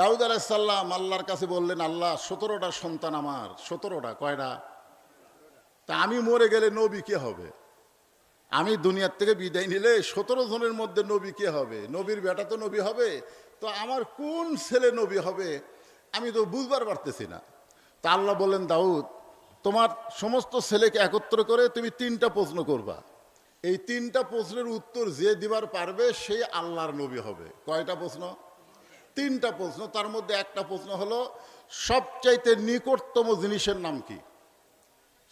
দাউদ আলাইসাল্লাম আল্লাহর কাছে বললেন, আল্লাহ, সতেরোটা সন্তান আমার। সতেরোটা, কয়টা? তা আমি মরে গেলে নবী কে হবে? আমি দুনিয়ার থেকে বিদায় নিলে সতেরো জনের মধ্যে নবী কে হবে? নবীর বেটা তো নবী হবে। তো আমার কোন ছেলে নবী হবে? আমি তো বুঝবার পারতেছি না। তা আল্লাহ বললেন, দাউদ, তোমার সমস্ত ছেলেকে একত্র করে তুমি তিনটা প্রশ্ন করবা। এই তিনটা প্রশ্নের উত্তর যে দিবার পারবে সেই আল্লাহর নবী হবে। কয়টা প্রশ্ন? তিনটা প্রশ্ন, তার মধ্যে একটা প্রশ্ন হলো, সবচাইতে নিকটতম জিনিসের নাম কি?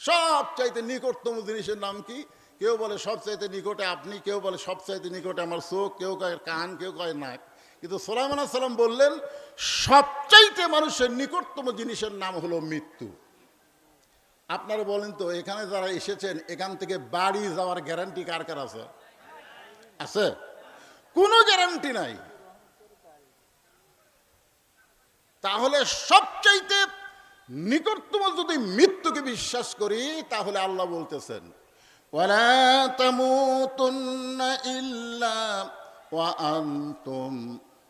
সবচাইতে নিকটতম জিনিসের নাম কি? কেউ বলে সবচাইতে নিকটে আপনি, কেউ বলে সবচাইতে নিকটে আমার চোখ, কেউ কয় কান, কেউ কয় নাক। কিন্তু সোলাইমান সাল্লাম বললেন, সবচাইতে মানুষের নিকটতম জিনিসের নাম হলো মৃত্যু। আপনারা বলেন তো, এখানে যারা এসেছেন, এখান থেকে বাড়ি যাওয়ার গ্যারান্টি কার কার আছে? আছে? কোনো গ্যারান্টি নাই। তাহলে সবচাইতে নিকটতম যদি মৃত্যুকে বিশ্বাস করি, তাহলে আল্লাহ বলতেছেন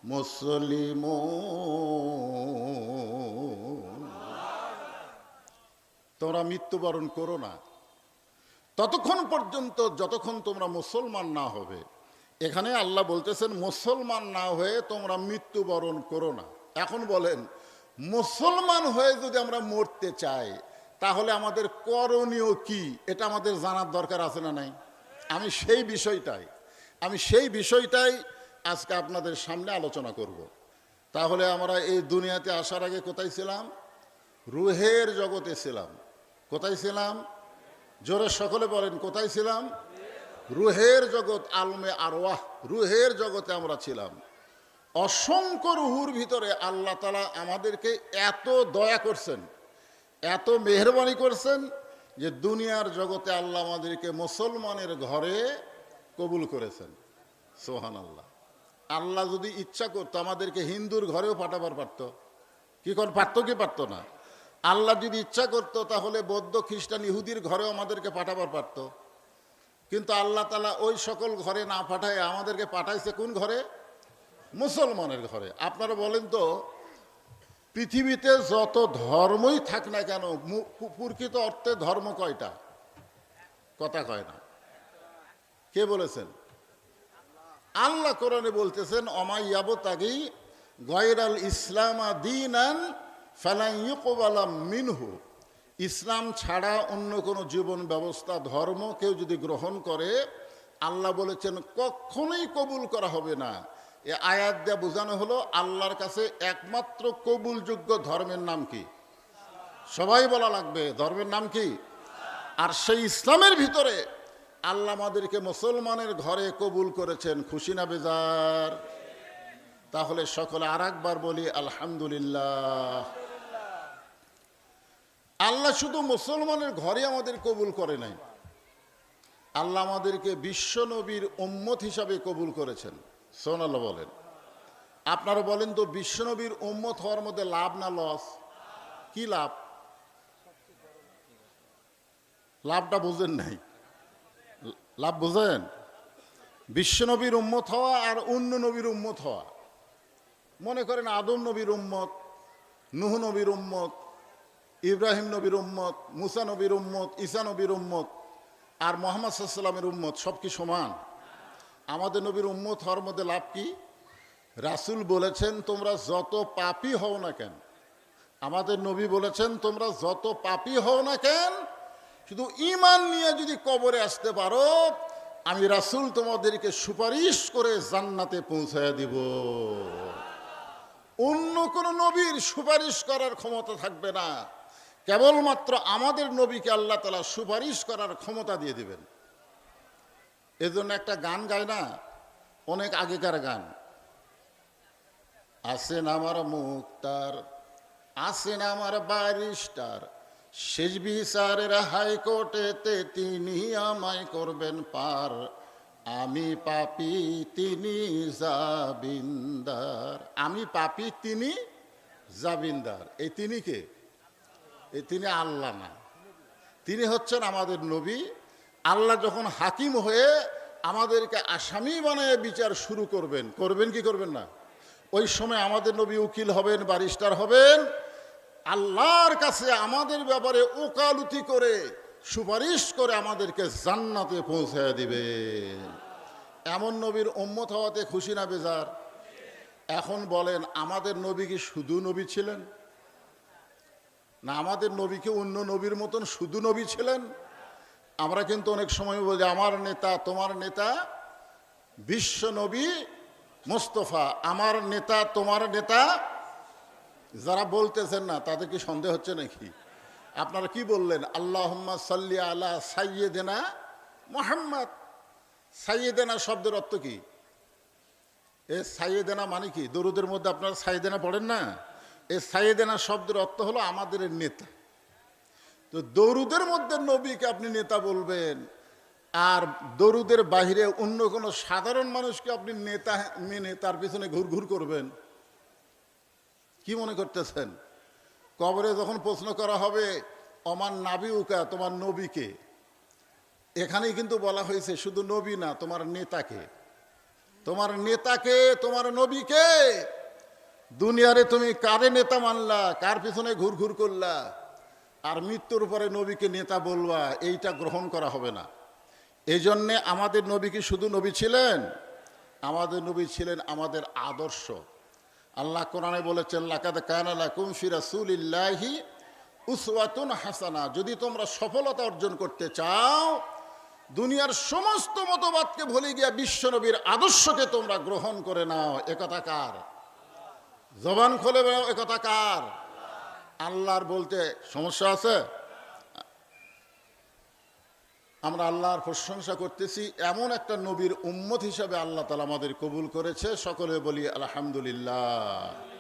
মুসলিমুন। তোমরা মৃত্যুবরণ করো না। ততক্ষণ পর্যন্ত যতক্ষণ তোমরা মুসলমান না হবে, এখানে আল্লাহ বলতেছেন, মুসলমান না হয়ে তোমরা মৃত্যুবরণ করো না। এখন বলেন, মুসলমান হয়ে যদি আমরা মরতে চাই, তাহলে আমাদের করণীয় কি? এটা আমাদের জানার দরকার আছে না নাই? আমি সেই বিষয়টাই, আমি সেই বিষয়টাই আজকে আপনাদের সামনে আলোচনা করব। তাহলে আমরা এই দুনিয়াতে আসার আগে কোথায় ছিলাম? রুহের জগতে ছিলাম। কোথায় ছিলাম? জোরে সকলে বলেন, কোথায় ছিলাম? রুহের জগৎ আলমে আরওয়াহ, রুহের জগতে আমরা ছিলাম। অসংখ্য রুহুর ভিতরে আল্লাহ তালা আমাদেরকে এত দয়া করছেন, এত মেহরবানি করছেন যে দুনিয়ার জগতে আল্লাহ আমাদেরকে মুসলমানের ঘরে কবুল করেছেন। সোহান আল্লাহ আল্লাহ যদি ইচ্ছা করতো, আমাদেরকে হিন্দুর ঘরেও পাঠাবার পারত। কি কর, পারতো কি পারতো না? আল্লাহ যদি ইচ্ছা করতো, তাহলে বৌদ্ধ, খ্রিস্টান, ইহুদির ঘরেও আমাদেরকে পাঠাবার পারত। কিন্তু আল্লাহ তালা ওই সকল ঘরে না পাঠায় আমাদেরকে পাঠাইছে কোন ঘরে? মুসলমানের ঘরে। আপনারা বলেন তো, পৃথিবীতে যত ধর্মই থাক না কেন প্রকৃত অর্থে ধর্ম কয়টা? কথা কয় না। কে বলেছেন? আল্লাহ কোরআনে বলতেছেন অমাইয়াবো তাগি গয়রাল ইসলামা দিনান ফালাইকবালাম মিনহু। ইসলাম ছাড়া অন্য কোনো জীবন ব্যবস্থা, ধর্ম কেউ যদি গ্রহণ করে, আল্লাহ বলেছেন, কখনোই কবুল করা হবে না। এ আয়াত দেয়া বোঝানো হলো আল্লাহর কাছে একমাত্র কবুলযোগ্য ধর্মের নাম কি? সবাই বলা লাগবে, ধর্মের নাম কি? আর সেই ইসলামের ভিতরে আল্লাহ আমাদেরকে মুসলমানের ঘরে কবুল করেছেন, খুশি না বেজার? তাহলে সকলে আর একবার বলি, আলহামদুলিল্লাহ। আল্লাহ শুধু মুসলমানের ঘরে আমাদের কবুল করে নাই, আল্লাহ আমাদেরকে বিশ্ব নবীর উম্মত হিসাবে কবুল করেছেন। সোনাল্লাহ বলেন, আপনারা বলেন তো বিশ্ব নবীর উম্মত হওয়ার মধ্যে লাভ না লস? কি লাভ? লাভটা বুঝেন নাই। লাভ বুঝেন? বিশ্বনবীর উম্মত হওয়া আর অন্য নবীর উম্মত হওয়া। মনে করেন আদম নবীর উম্মত, নুহ নবীর উম্মত, ইব্রাহিম নবীর উম্মত, মুসা নবীর উম্মত, ঈসা নবীর উম্মত, আর মোহাম্মদ সাল্লামের উম্মত সব কি সমান। আমাদের নবীর উম্মত হওয়ার মধ্যে লাভ কি? রাসূল বলেছেন, তোমরা যত পাপী হও না কেন। আমাদের নবী বলেছেন, তোমরা যত পাপী হও না কেন? শুধু ইমান নিয়ে যদি কবরে আসতে পারো, আমি রাসূল তোমাদেরকে সুপারিশ করে জান্নাতে পৌঁছায় দিব। অন্য কোন নবীর সুপারিশ করার ক্ষমতা থাকবে না। কেবলমাত্র আমাদের নবীকে আল্লাহ তালা সুপারিশ করার ক্ষমতা দিয়ে দিবেন। এজন্য একটা গান গায় না, অনেক আগেকার গান। আসেন আমার মুক্তার, আসেন আমার ব্যারিস্টার, শেষ বিচারের হাইকোর্টেতে তিনি আমায় করবেন পার। আমি পাপি, তিনি জাবিন্দার আমি পাপি, তিনি জাবিন্দার এই তিনি কে? এই তিনি আল্লাহ না তিনি হচ্ছেন আমাদের নবী আল্লাহ যখন হাকিম হয়ে আমাদেরকে আসামি বানায় বিচার শুরু করবেন করবেন কি করবেন না? ওই সময় আমাদের নবী উকিল হবেন, ব্যারিস্টার হবেন। আল্লাহর কাছে আমাদের ব্যাপারে ওকালতি করে, সুপারিশ করে আমাদেরকে জান্নাতে পৌঁছে দিবে এমন নবীর উম্মত হওয়াতে খুশি না বেজার? এখন বলেন, আমাদের নবী কি শুধু নবী ছিলেন? না, আমাদের নবীকে অন্য নবীর মতন শুধু নবী ছিলেন? আমরা কিন্তু অনেক সময় বলি, আমার নেতা, তোমার নেতা বিশ্ব নবী মোস্তফা, আমার নেতা, তোমার নেতা? যারা বলতেছেন না, তাদের কি সন্দেহ হচ্ছে নাকি? আপনারা কি বললেন? আল্লাহ সাল্লি আলা সাইয়েদেনা মোহাম্মদ। সাইয়েদেনা শব্দের অর্থ কি? এ সাইয়েদেনা মানে কি? দরুদের মধ্যে আপনারা সাইয়েদেনা পড়েন না? এই সাইয়েদেনা শব্দের অর্থ হলো আমাদের নেতা। তো দরুদের মধ্যে নবীকে আপনি নেতা বলবেন, আর দরুদের বাহিরে অন্য কোনো সাধারণ মানুষকে আপনি নেতা মেনে তার পিছনে ঘুর ঘুর করবেন? কি মনে করতেছেন? কবরে যখন প্রশ্ন করা হবে, অমান নাবি উকা তোমার নবীকে? এখানেই কিন্তু বলা হয়েছে, শুধু নবী না, তোমার নেতাকে। তোমার নেতাকে, তোমার নবীকে? দুনিয়ারে তুমি কারে নেতা মানলা? কার পিছনে ঘুর ঘুর করলা? আর মৃত্যুর পরে নবীকে নেতা বলবা, এইটা গ্রহণ করা হবে না। এই জন্যে আমাদের নবী কি শুধু নবী ছিলেন? আমাদের নবী ছিলেন আমাদের আদর্শ। আল্লাহ কোরআনে বলেছেন, লাকাদ উসওয়াতুন হাসানা। যদি তোমরা সফলতা অর্জন করতে চাও, দুনিয়ার সমস্ত মতবাদকে ভুলে গিয়া বিশ্বনবীর আদর্শকে তোমরা গ্রহণ করে নাও। একথা কার? জবান খোলে একথা কার? আল্লাহর বলতে সমস্যা আছে? আমরা আল্লাহর প্রশংসা করতেছি, এমন একটা নবীর উম্মত হিসাবে আল্লাহ তালা আমাদের কবুল করেছে। সকলে বলি, আলহামদুলিল্লাহ।